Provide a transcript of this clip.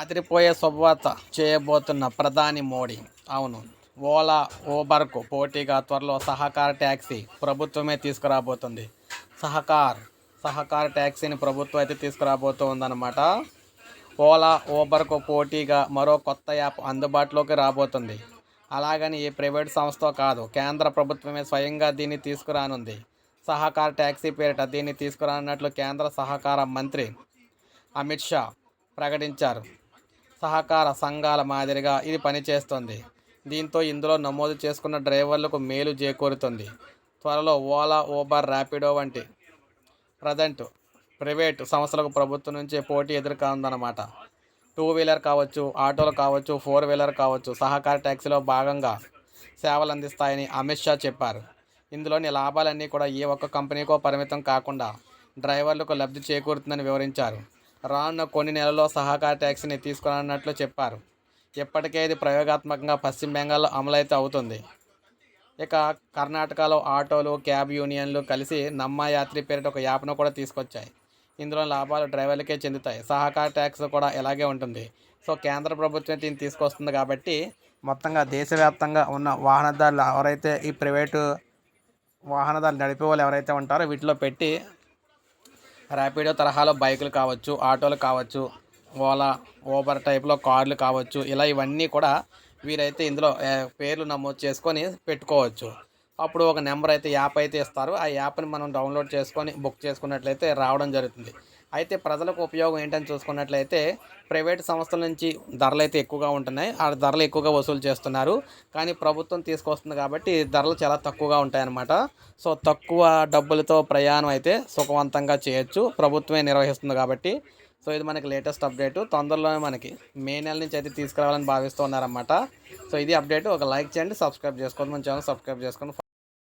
అదిరిపోయే శుభవార్త చేయబోతున్న ప్రధాని మోడీ. అవును ఓలా ఊబర్కు పోటీగా త్వరలో సహకార ట్యాక్సీ ప్రభుత్వమే తీసుకురాబోతుంది. సహకార్ సహకార ట్యాక్సీని ప్రభుత్వం అయితే తీసుకురాబోతుందన్నమాట. ఓలా ఊబర్కు పోటీగా మరో కొత్త యాప్ అందుబాటులోకి రాబోతుంది. అలాగని ఏ ప్రైవేట్ సంస్థ కాదు కేంద్ర ప్రభుత్వమే స్వయంగా దీన్ని తీసుకురానుంది. సహకార ట్యాక్సీ పేరిట దీన్ని తీసుకురానున్నట్లు కేంద్ర సహకార మంత్రి అమిత్ షా ప్రకటించారు. సహకార సంఘాల మాదిరిగా ఇది పనిచేస్తుంది. దీంతో ఇందులో నమోదు చేసుకున్న డ్రైవర్లకు మేలు చేకూరుతుంది. త్వరలో ఓలా ఊబర్ ర్యాపిడో వంటి ప్రజెంట్ ప్రైవేట్ సంస్థలకు ప్రభుత్వం నుంచి పోటీ ఎదుర్కొందన్నమాట టూ వీలర్ కావచ్చు ఆటోలు కావచ్చు ఫోర్ వీలర్ కావచ్చు సహకార ట్యాక్సీలో భాగంగా సేవలు అందిస్తాయని అమిత్ షా చెప్పారు. ఇందులోని లాభాలన్నీ కూడా ఏ ఒక్క కంపెనీకో పరిమితం కాకుండా డ్రైవర్లకు లబ్ధి చేకూరుతుందని వివరించారు. రానున్న కొన్ని నెలల్లో సహకార ట్యాక్సీని తీసుకురానున్నట్లు చెప్పారు. ఇప్పటికే ఇది ప్రయోగాత్మకంగా పశ్చిమ బెంగాల్లో అమలైతే అవుతుంది. ఇక కర్ణాటకలో ఆటోలు క్యాబ్ యూనియన్లు కలిసి నమ్మ యాత్రి పేరిట ఒక యాప్ను కూడా తీసుకొచ్చాయి. ఇందులో లాభాలు డ్రైవర్లకే చెందుతాయి. సహకార ట్యాక్స్ కూడా ఇలాగే ఉంటుంది. సో కేంద్ర ప్రభుత్వం దీన్ని తీసుకొస్తుంది కాబట్టి మొత్తంగా దేశవ్యాప్తంగా ఉన్న వాహనదారులు ఎవరైతే ఈ ప్రైవేటు వాహనదారులు నడిపే వాళ్ళు ఎవరైతే ఉంటారో వీటిలో పెట్టి ర్యాపిడో తరహాలో బైకులు కావచ్చు ఆటోలు కావచ్చు ఓలా ఓబర్ టైప్లో కార్లు కావచ్చు ఇలా ఇవన్నీ కూడా వీరైతే ఇందులో పేర్లు నమోదు చేసుకొని పెట్టుకోవచ్చు. అప్పుడు ఒక నెంబర్ అయితే యాప్ అయితే ఇస్తారు. ఆ యాప్ని మనం డౌన్లోడ్ చేసుకొని బుక్ చేసుకున్నట్లయితే రావడం జరుగుతుంది. అయితే ప్రజలకు ఉపయోగం ఏంటని చూసుకున్నట్లయితే ప్రైవేట్ సంస్థల నుంచి ధరలు అయితే ఎక్కువగా ఉంటున్నాయి. ఆ ధరలు ఎక్కువగా వసూలు చేస్తున్నారు. కానీ ప్రభుత్వం తీసుకొస్తుంది కాబట్టి ధరలు చాలా తక్కువగా ఉంటాయన్నమాట. సో తక్కువ డబ్బులతో ప్రయాణం అయితే సుఖవంతంగా చేయొచ్చు. ప్రభుత్వమే నిర్వహిస్తుంది కాబట్టి. సో ఇది మనకి లేటెస్ట్ అప్డేట్. తొందరలోనే మనకి మే నెల నుంచి అయితే తీసుకురావాలని భావిస్తున్నారన్నమాట సో ఇది అప్డేట్. ఒక లైక్ చేయండి. సబ్స్క్రైబ్ చేసుకోండి మన ఛానల్ సబ్స్క్రైబ్ చేసుకోండి